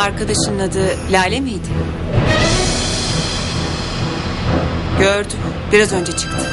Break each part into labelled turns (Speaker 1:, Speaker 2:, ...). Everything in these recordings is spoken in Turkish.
Speaker 1: Arkadaşının adı Lale miydi? Gördüm. Biraz önce çıktı.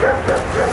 Speaker 1: Thank you.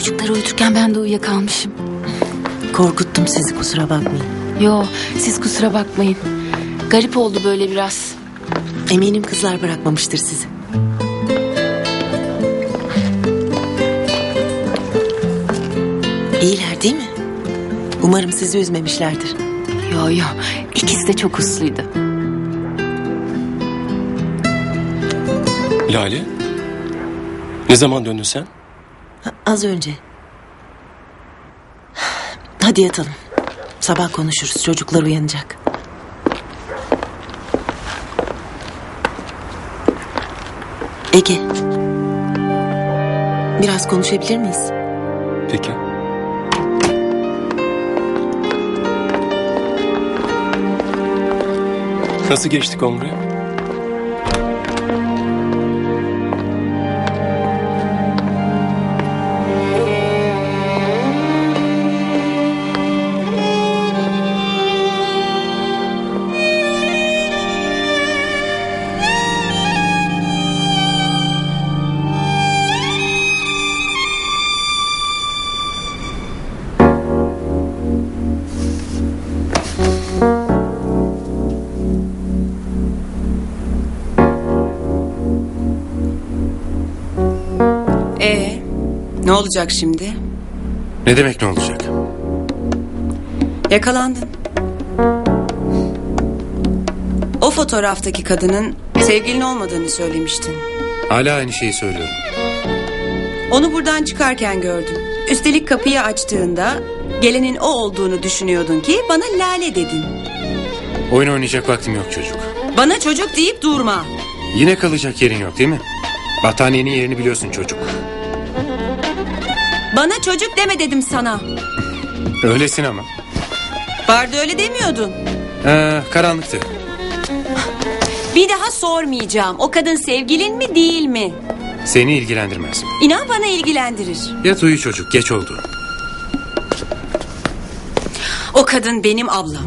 Speaker 2: Çocukları uyuturken ben de uyuyakalmışım.
Speaker 3: Korkuttum sizi kusura bakmayın.
Speaker 2: Yo siz kusura bakmayın. Garip oldu böyle biraz.
Speaker 3: Eminim kızlar bırakmamıştır sizi. İyiler değil mi? Umarım sizi üzmemişlerdir.
Speaker 2: Yo yo ikisi de çok usluydu.
Speaker 4: Lale? Ne zaman döndün sen?
Speaker 3: Az önce. Hadi yatalım. Sabah konuşuruz. Çocuklar uyanacak. Ege. Biraz konuşabilir miyiz?
Speaker 4: Peki. Nasıl geçti kongre?
Speaker 1: Ee, ne olacak şimdi?
Speaker 5: Ne demek ne olacak?
Speaker 1: Yakalandın. O fotoğraftaki kadının sevgilin olmadığını söylemiştin.
Speaker 5: Hala aynı şeyi söylüyorum.
Speaker 1: Onu buradan çıkarken gördüm. Üstelik kapıyı açtığında gelenin o olduğunu düşünüyordun ki bana lale dedin.
Speaker 5: Oyun oynayacak vaktim yok çocuk.
Speaker 1: Bana çocuk deyip durma.
Speaker 5: Yine kalacak yerin yok değil mi? Battaniyenin yerini biliyorsun çocuk.
Speaker 1: Bana çocuk deme dedim sana.
Speaker 5: Öylesin ama.
Speaker 1: Vardı öyle demiyordun.
Speaker 5: Ee, karanlıktı.
Speaker 1: Bir daha sormayacağım. O kadın sevgilin mi değil mi?
Speaker 5: Seni ilgilendirmez.
Speaker 1: İnan bana ilgilendirir.
Speaker 5: Yat uyu çocuk geç oldu.
Speaker 1: O kadın benim ablam.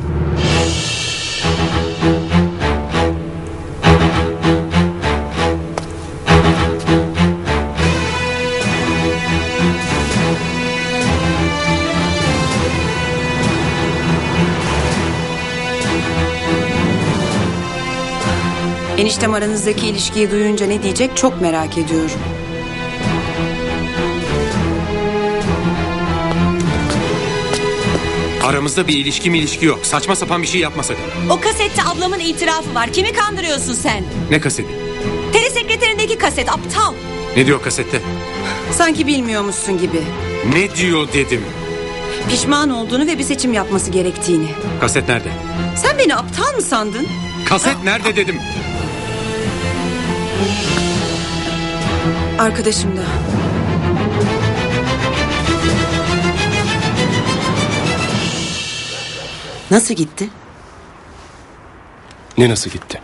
Speaker 1: Eniştem aranızdaki ilişkiyi duyunca ne diyecek çok merak ediyorum.
Speaker 5: Aramızda bir ilişki mi ilişki yok. Saçma sapan bir şey yapma sakın.
Speaker 1: O kasette ablamın itirafı var. Kimi kandırıyorsun sen?
Speaker 5: Ne kaseti?
Speaker 1: Telesekreterindeki kaset aptal.
Speaker 5: Ne diyor kasette?
Speaker 1: Sanki bilmiyormuşsun gibi.
Speaker 5: Ne diyor dedim.
Speaker 1: Pişman olduğunu ve bir seçim yapması gerektiğini.
Speaker 5: Kaset nerede?
Speaker 1: Sen beni aptal mı sandın?
Speaker 5: Kaset ah. nerede dedim.
Speaker 1: Arkadaşım da.
Speaker 3: Nasıl gitti?
Speaker 4: Ne nasıl gitti?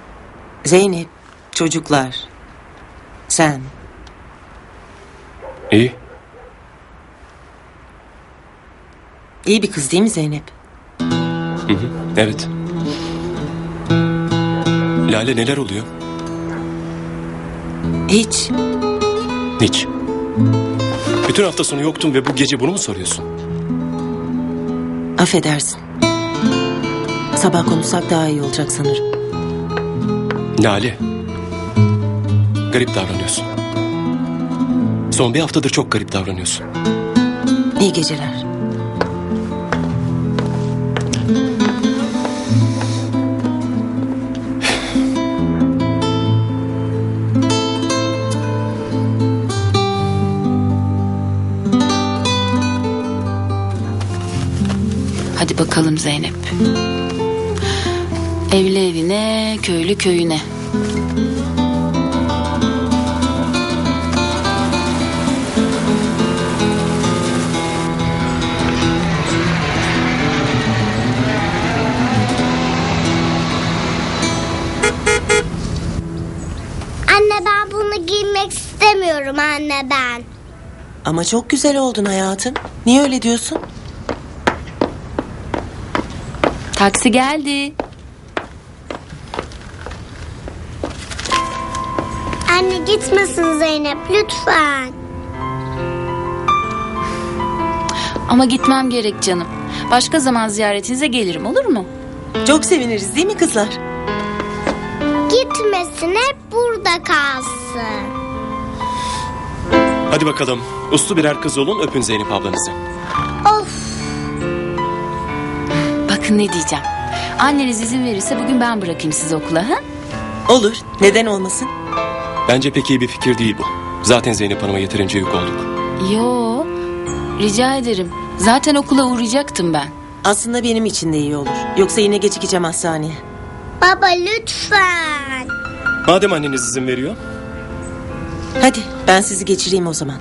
Speaker 3: Zeynep, çocuklar. Sen.
Speaker 4: İyi.
Speaker 3: İyi bir kız değil mi Zeynep?
Speaker 4: Evet. Lale neler oluyor?
Speaker 3: Hiç.
Speaker 4: Hiç. Bütün hafta sonu yoktun ve bu gece bunu mu soruyorsun?
Speaker 3: Affedersin. Sabah konuşsak daha iyi olacak sanırım.
Speaker 4: Lale. Garip davranıyorsun. Son bir haftadır çok garip davranıyorsun.
Speaker 3: İyi geceler.
Speaker 2: Bakalım Zeynep. Evli evine, köylü köyüne.
Speaker 6: Anne ben bunu giymek istemiyorum anne ben.
Speaker 3: Ama çok güzel oldun hayatım. Niye öyle diyorsun?
Speaker 2: Taksi geldi.
Speaker 6: Anne gitmesin Zeynep lütfen.
Speaker 2: Ama gitmem gerek canım. Başka zaman ziyaretinize gelirim olur mu?
Speaker 3: Çok seviniriz değil mi kızlar?
Speaker 6: Gitmesin hep burada kalsın.
Speaker 4: Hadi bakalım. Uslu birer kız olun öpün Zeynep ablanızı.
Speaker 6: Of
Speaker 2: Bakın ne diyeceğim. Anneniz izin verirse bugün ben bırakayım sizi okula ha?
Speaker 3: Olur. Neden olmasın?
Speaker 4: Bence pek iyi bir fikir değil bu. Zaten Zeynep Hanım'a yeterince yük olduk.
Speaker 2: Yo. Rica ederim. Zaten okula uğrayacaktım ben.
Speaker 3: Aslında benim için de iyi olur. Yoksa yine gecikeceğim hastaneye.
Speaker 6: baba lütfen.
Speaker 4: Madem anneniz izin veriyor.
Speaker 3: Hadi ben sizi geçireyim o zaman.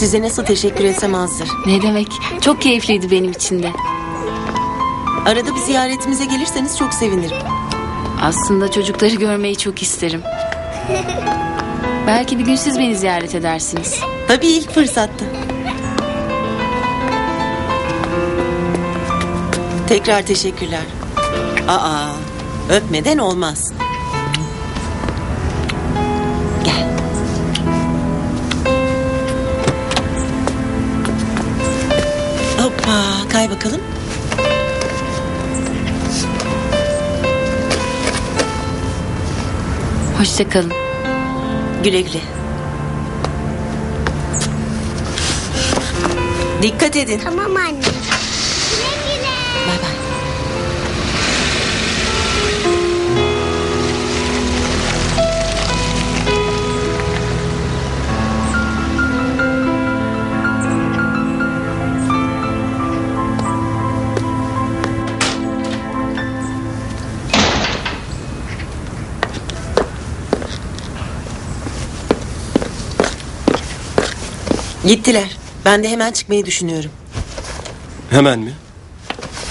Speaker 3: Size nasıl teşekkür etsem azdır.
Speaker 2: Ne demek? Çok keyifliydi benim için de.
Speaker 3: Arada bir ziyaretimize gelirseniz çok sevinirim.
Speaker 2: Aslında çocukları görmeyi çok isterim. Belki bir gün siz beni ziyaret edersiniz.
Speaker 3: Tabii ilk fırsatta. Tekrar teşekkürler. Aa, öpmeden olmaz. Kay bakalım.
Speaker 2: Hoşçakalın.
Speaker 3: Güle güle. Dikkat edin.
Speaker 6: Tamam anne.
Speaker 3: Gittiler. Ben de hemen çıkmayı düşünüyorum.
Speaker 4: Hemen mi?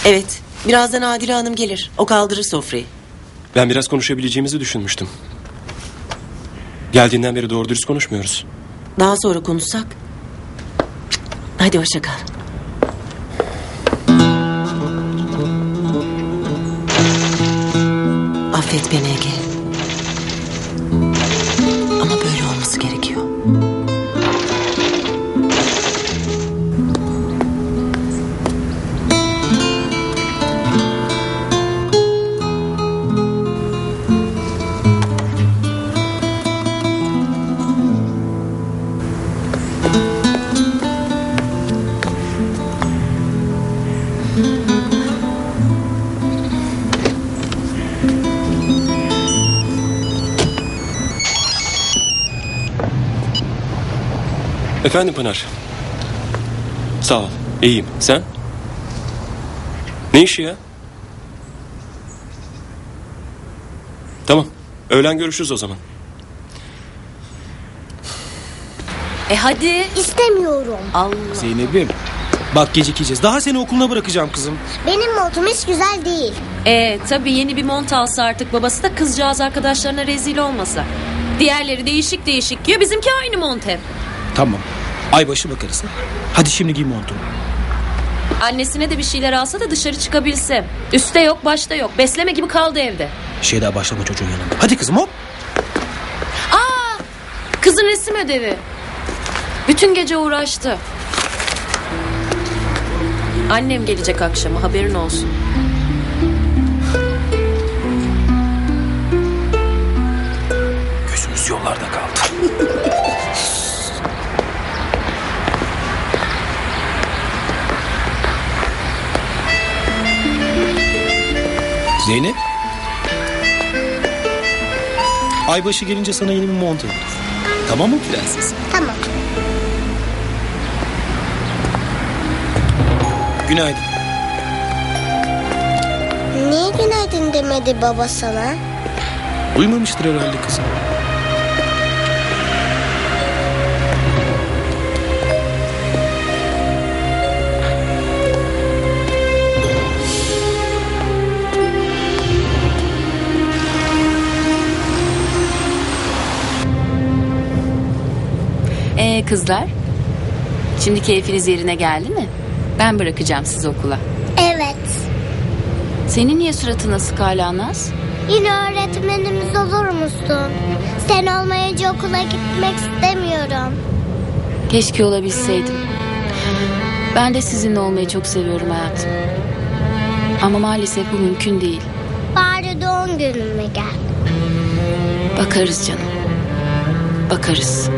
Speaker 3: Evet. Birazdan Adile Hanım gelir. O kaldırır sofrayı.
Speaker 4: Ben biraz konuşabileceğimizi düşünmüştüm. Geldiğinden beri doğru dürüst konuşmuyoruz.
Speaker 3: Daha sonra konuşsak. Hadi hoşça kal. Affet beni Ege.
Speaker 4: Efendim Pınar. Sağ ol. İyiyim. Sen? Ne işi ya? Tamam. Öğlen görüşürüz o zaman.
Speaker 2: E hadi.
Speaker 6: İstemiyorum.
Speaker 7: Zeynep'im. Bak gecikeceğiz. Daha seni okuluna bırakacağım kızım.
Speaker 6: Benim montum hiç güzel değil.
Speaker 8: E tabii yeni bir mont alsa artık babası da kızcağız arkadaşlarına rezil olmasa. Diğerleri değişik değişik giyiyor bizimki aynı mont hep.
Speaker 7: Tamam. Aybaşı bakarız. Hadi şimdi giy montunu.
Speaker 8: Annesine de bir şeyler alsa da dışarı çıkabilse. Üste yok başta yok besleme gibi kaldı evde.
Speaker 7: Şey daha başlama çocuğun yanında. Hadi kızım hop.
Speaker 8: Kızın resim ödevi. Bütün gece uğraştı. Annem gelecek akşama haberin olsun.
Speaker 7: Gözümüz yollarda kaldı. Zeynep. Aybaşı gelince sana yeni bir mont alırız. Tamam mı prenses?
Speaker 6: Tamam.
Speaker 7: Günaydın.
Speaker 6: Niye günaydın demedi baba sana?
Speaker 7: Uyumamıştır herhalde kızım.
Speaker 2: Ee kızlar? Şimdi keyfiniz yerine geldi mi? Ben bırakacağım sizi okula.
Speaker 6: Evet.
Speaker 2: Senin niye suratın asık hala Naz?
Speaker 6: Yine öğretmenimiz olur musun? Sen olmayınca okula gitmek istemiyorum.
Speaker 2: Keşke olabilseydim. Ben de sizinle olmayı çok seviyorum hayatım. Ama maalesef bu mümkün değil.
Speaker 6: Bari doğum günüme gel.
Speaker 2: Bakarız canım. Bakarız.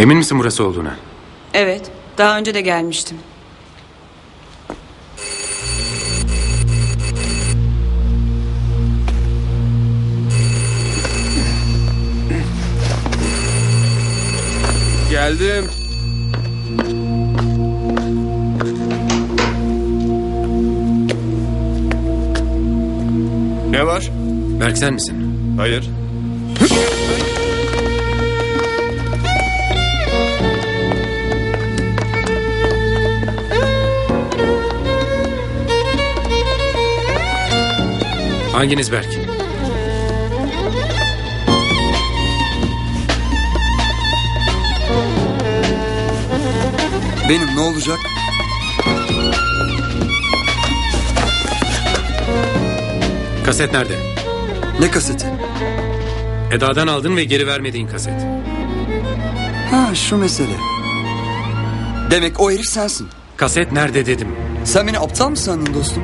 Speaker 5: Emin misin burası olduğuna?
Speaker 1: Evet. Daha önce de gelmiştim.
Speaker 4: Geldim. Ne var?
Speaker 5: Berk sen misin?
Speaker 4: Hayır.
Speaker 5: Hanginiz Berk?
Speaker 9: Benim ne olacak?
Speaker 5: Kaset nerede?
Speaker 9: Ne kaseti?
Speaker 5: Eda'dan aldın ve geri vermediğin kaset.
Speaker 9: Ha şu mesele. Demek o herif sensin.
Speaker 5: Kaset nerede dedim.
Speaker 9: Sen beni aptal mı sandın dostum?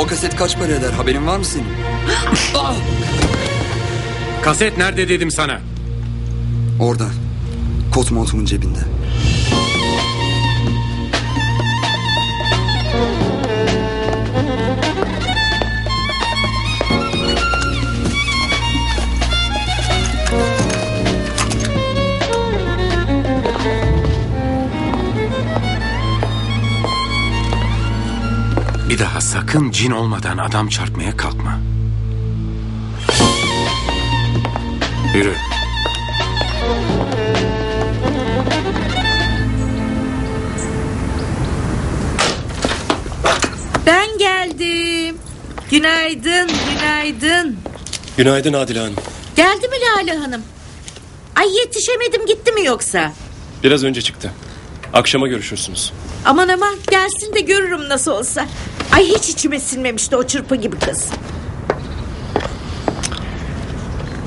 Speaker 9: O kaset kaç para eder haberin var mı senin?
Speaker 5: Kaset nerede dedim sana.
Speaker 9: Orada. Kot montumun cebinde.
Speaker 5: Daha sakın cin olmadan adam çarpmaya kalkma. Yürü.
Speaker 10: Ben geldim. Günaydın, günaydın.
Speaker 4: Günaydın Adile Hanım.
Speaker 10: Geldi mi Lale Hanım? Ay yetişemedim gitti mi yoksa?
Speaker 4: Biraz önce çıktı. Akşama görüşürsünüz.
Speaker 10: Aman aman gelsin de görürüm nasıl olsa. Ay hiç içime sinmemişti o çırpı gibi kız.